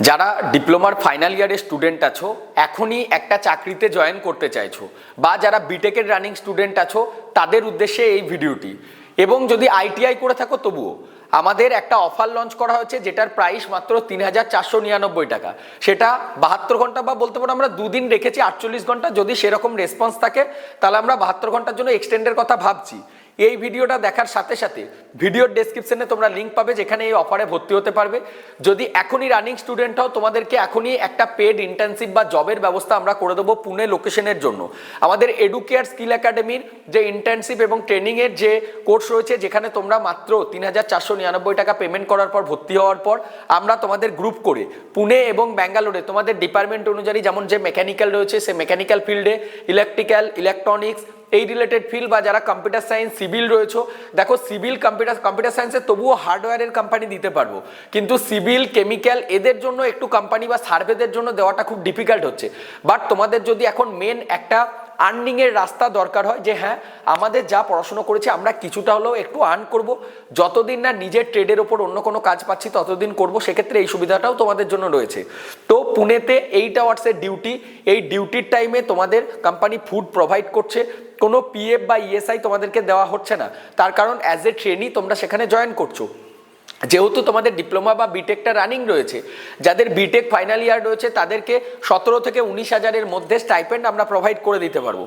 যারা ডিপ্লোমার ফাইনাল ইয়ারের স্টুডেন্ট আছো, এখনই একটা চাকরিতে জয়েন করতে চাইছো বা যারা বিটেকের রানিং স্টুডেন্ট আছো, তাদের উদ্দেশ্যে এই ভিডিওটি। এবং যদি আইটিআই করে থাকো, তবুও আমাদের একটা অফার লঞ্চ করা হয়েছে, যেটার প্রাইস মাত্র তিন হাজার চারশো নিরানব্বই টাকা। সেটা বাহাত্তর ঘণ্টা বা বলতে পারো আমরা দুদিন রেখেছি, আটচল্লিশ ঘণ্টা। যদি সেরকম রেসপন্স থাকে, তাহলে আমরা বাহাত্তর ঘণ্টার জন্য এক্সটেন্ডের কথা ভাবছি। এই ভিডিওটা দেখার সাথে সাথে ভিডিওর ডেসক্রিপশনে তোমরা লিঙ্ক পাবে যেখানে এই অফারে ভর্তি হতে পারবে। যদি এখনই রানিং স্টুডেন্ট হও, তোমাদেরকে এখনই একটা পেড ইন্টার্নশিপ বা জবের ব্যবস্থা আমরা করে দেবো পুনে লোকেশনের জন্য। আমাদের এডুকেয়ার স্কিল একাডেমির যে ইন্টার্নশিপ এবং ট্রেনিংয়ের যে কোর্স রয়েছে, যেখানে তোমরা মাত্র তিন হাজার চারশো নিরানব্বই টাকা পেমেন্ট করার পর, ভর্তি হওয়ার পর, আমরা তোমাদের গ্রুপ করে পুনে এবং ব্যাঙ্গালোরে তোমাদের ডিপার্টমেন্ট অনুযায়ী যেমন যে মেকানিক্যাল রয়েছে, সে মেকানিক্যাল ফিল্ডে ইলেকট্রিক্যাল ইলেকট্রনিক্স এই রিলেটেড ফিল্ড বা যারা কম্পিউটার সায়েন্স সিভিল রয়েছে, দেখো সিভিল কম্পিউটার কম্পিউটার সায়েন্সে তবুও হার্ডওয়্যারের কোম্পানি দিতে পারব। কিন্তু সিভিল কেমিক্যাল এদের জন্য একটু কোম্পানি বা সার্ভেদের জন্য দেওয়াটা খুব ডিফিকাল্ট হচ্ছে। বাট তোমাদের যদি এখন মেন একটা আর্নিং এর রাস্তা দরকার হয় যে হ্যাঁ আমাদের যা পড়াশোনা করেছি আমরা কিছুটা হলেও একটু আর্ন করব। যতদিন না নিজের ট্রেডের ওপর অন্য কোনো কাজ পাচ্ছি, ততদিন করব। সেক্ষেত্রে এই সুবিধাটাও তোমাদের জন্য রয়েছে। তো পুনেতে এইট আওয়ার্সের ডিউটি এই ডিউটির টাইমে তোমাদের কোম্পানি ফুড প্রোভাইড করছে। কোনো পিএফ বা ইএসআই তোমাদেরকে দেওয়া হচ্ছে না। তার কারণ অ্যাজ এ ট্রেনি তোমরা সেখানে জয়েন করছ। যেহেতু তোমাদের ডিপ্লোমা বা বিটেকটা রানিং রয়েছে, যাদের বিটেক ফাইনাল ইয়ার রয়েছে, তাদেরকে সতেরো থেকে উনিশ হাজারের মধ্যে স্টাইপেন্ড আমরা প্রোভাইড করে দিতে পারব।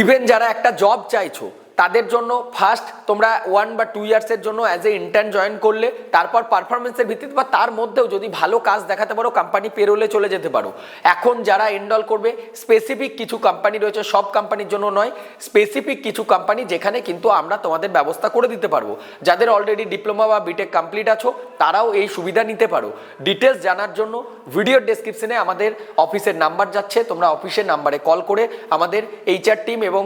ইভেন যারা একটা জব চাইছো তাদের জন্য ফার্স্ট তোমরা ওয়ান বা টু ইয়ার্সের জন্য অ্যাজ এ ইন্টার্ন জয়েন করলে, তারপর পারফরমেন্সের ভিত্তিতে বা তার মধ্যেও যদি ভালো কাজ দেখাতে পারো কোম্পানি পেরোলে চলে যেতে পারো। এখন যারা এনরোল করবে স্পেসিফিক কিছু কোম্পানি রয়েছে, সব কোম্পানির জন্য নয় স্পেসিফিক কিছু কোম্পানি যেখানে কিন্তু আমরা তোমাদের ব্যবস্থা করে দিতে পারব। যাদের অলরেডি ডিপ্লোমা বা বিটেক কমপ্লিট আছো, তারাও এই সুবিধা নিতে পারো। ডিটেলস জানার জন্য ভিডিওর ডেসক্রিপশনে আমাদের অফিসের নাম্বার যাচ্ছে, তোমরা অফিসের নাম্বারে কল করে আমাদের এইচআর টিম এবং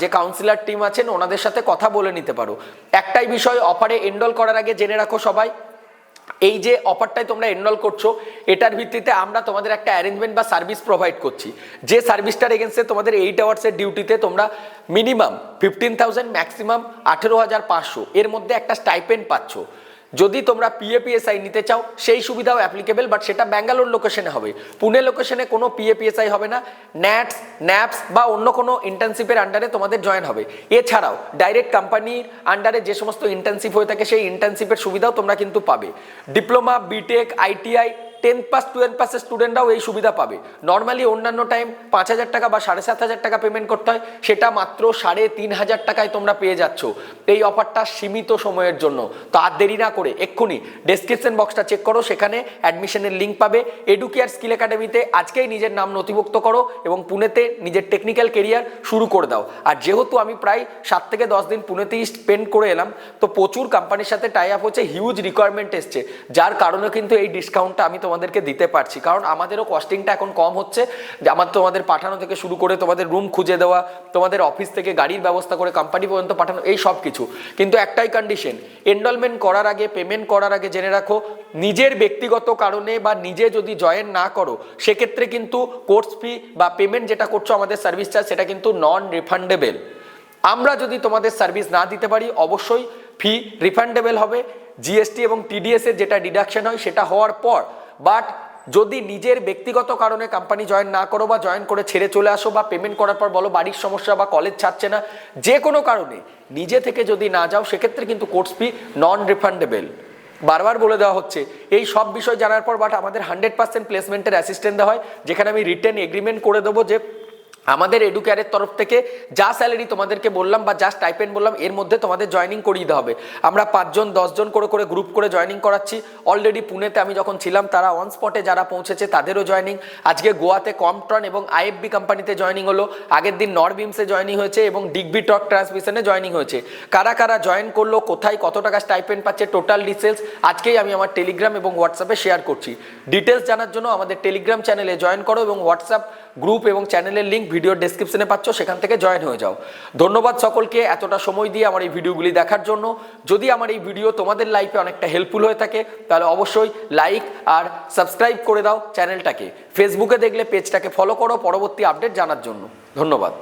যে কাউন্সিলর টিম আছেন ওনাদের সাথে কথা বলে নিতে পারো। একটাই বিষয় অফারে এনরোল করার আগে জেনে রাখো সবাই, এই যে অফারটাই তোমরা এনরোল করছ, এটার ভিত্তিতে আমরা তোমাদের একটা অ্যারেঞ্জমেন্ট বা সার্ভিস প্রোভাইড করছি। যে সার্ভিসটার এগেনস্টে তোমাদের এইট আওয়ার্সের ডিউটিতে তোমরা মিনিমাম ফিফটিন থাউজেন্ড ম্যাক্সিমাম আঠেরো হাজার পাঁচশো, এর মধ্যে একটা স্টাইপেন্ড পাচ্ছ। যদি তোমরা পিএপিএসআই নিতে চাও, সেই সুবিধাও অ্যাপ্লিকেবল বাট সেটা ব্যাঙ্গালোর লোকেশনে হবে। পুনে লোকেশনে কোনো পিএপিএসআই হবে না। ন্যাটস ন্যাপস বা অন্য কোনো ইন্টার্নশিপের আন্ডারে তোমাদের জয়েন হবে। এছাড়াও ডাইরেক্ট কোম্পানির আন্ডারে যে সমস্ত ইন্টার্নশিপ হয়ে থাকে, সেই ইন্টার্নশিপের সুবিধাও তোমরা কিন্তু পাবে। Diploma B Tech ITI tenth pass twelve পাসের স্টুডেন্টরাও এই সুবিধা পাবে। নর্মালি অন্যান্য টাইম পাঁচ হাজার টাকা বা সাড়ে সাত হাজার টাকা পেমেন্ট করতে হয়, সেটা মাত্র সাড়ে তিন হাজার টাকায় তোমরা পেয়ে যাচ্ছ এই অফারটা সীমিত সময়ের জন্য। তো আর দেরি না করে এক্ষুনি ডেসক্রিপশন বক্সটা চেক করো, সেখানে অ্যাডমিশনের লিঙ্ক পাবে। এডুকেয়ার স্কিল একাডেমিতে আজকেই নিজের নাম নথিভুক্ত করো এবং পুনেতে নিজের টেকনিক্যাল কেরিয়ার শুরু করে দাও। আর যেহেতু আমি প্রায় সাত থেকে দশ দিন পুনেতেই স্পেন্ড করে এলাম, তো প্রচুর কোম্পানির সাথে টাই আপ হচ্ছে হিউজ রিকোয়ারমেন্ট এসছে। যার কারণে কিন্তু এই ডিসকাউন্টটা আমি তোমাদেরকে দিতে পারছি। কারণ আমাদেরও কস্টিংটা এখন কম হচ্ছে। যে আমার তোমাদের পাঠানো থেকে শুরু করে তোমাদের রুম খুঁজে দেওয়া, তোমাদের অফিস থেকে গাড়ির ব্যবস্থা করে কোম্পানি পর্যন্ত পাঠানো, এই সব কিছু। কিন্তু একটাই কন্ডিশন এনরোলমেন্ট করার আগে পেমেন্ট করার আগে জেনে রাখো, নিজের ব্যক্তিগত কারণে বা নিজে যদি জয়েন না করো, সেক্ষেত্রে কিন্তু কোর্স ফি বা পেমেন্ট যেটা করছ আমাদের সার্ভিস চার্জ সেটা কিন্তু নন রিফান্ডেবল আমরা যদি তোমাদের সার্ভিস না দিতে পারি, অবশ্যই ফি রিফান্ডেবল হবে। জিএসটি এবং টিডিএস এর যেটা ডিডাকশন হয়, সেটা হওয়ার পর বাট যদি নিজের ব্যক্তিগত কারণে কোম্পানি জয়েন না করো বা জয়েন করে ছেড়ে চলে আসো বা পেমেন্ট করার পর বলো বাড়ির সমস্যা বা কলেজ ছাড়ছে না, যে কোনো কারণে নিজে থেকে যদি না যাও, সেক্ষেত্রে কিন্তু কোর্স ফি নন রিফান্ডেবল বারবার বলে দেওয়া হচ্ছে, এই সব বিষয় জানার পর বাট আমাদের হান্ড্রেড পার্সেন্ট প্লেসমেন্টের অ্যাসিস্ট্যান্ট দেওয়া হয়, যেখানে আমি রিটার্ন এগ্রিমেন্ট করে দেবো যে আমাদের এডুকেয়ারের তরফ থেকে যা স্যালারি তোমাদেরকে বললাম বা যা স্টাইপেন্ড বললাম, এর মধ্যে তোমাদের জয়েনিং করিয়ে দিতে হবে। আমরা পাঁচজন, দশজন করে করে গ্রুপ করে জয়েনিং করাচ্ছি। অলরেডি পুনেতে আমি যখন ছিলাম, তারা অন স্পটে যারা পৌঁছেছে, তাদেরও জয়েনিং আজকে গোয়াতে কমট্রন এবং আইএফবি কোম্পানিতে জয়েনিং হলো। আগের দিন নরবিমসে জয়েনিং হয়েছে এবং ডিগবি টক ট্রান্সমিশনে জয়েনিং হয়েছে। কারা কারা জয়েন করল, কোথায় কত টাকা স্টাইপেন্ড পাচ্ছে টোটাল ডিটেলস আজকেই আমি আমার টেলিগ্রাম এবং হোয়াটসঅ্যাপে শেয়ার করছি। ডিটেলস জানার জন্য আমাদের টেলিগ্রাম চ্যানেলে জয়েন করো এবং হোয়াটসঅ্যাপ গ্রুপ এবং চ্যানেলের লিঙ্ক ভিডিওর ডেসক্রিপশনে পাচ্ছ, সেখান থেকে জয়েন হয়ে যাও। ধন্যবাদ সকলকে এতটা সময় দিয়ে আমার এই ভিডিওগুলি দেখার জন্য। যদি আমার এই ভিডিও তোমাদের লাইফে অনেকটা হেল্পফুল হয়ে থাকে, তাহলে অবশ্যই লাইক আর সাবস্ক্রাইব করে দাও চ্যানেলটাকে। ফেসবুকে দেখলে পেজটাকে ফলো করো, পরবর্তী আপডেট জানার জন্য। ধন্যবাদ।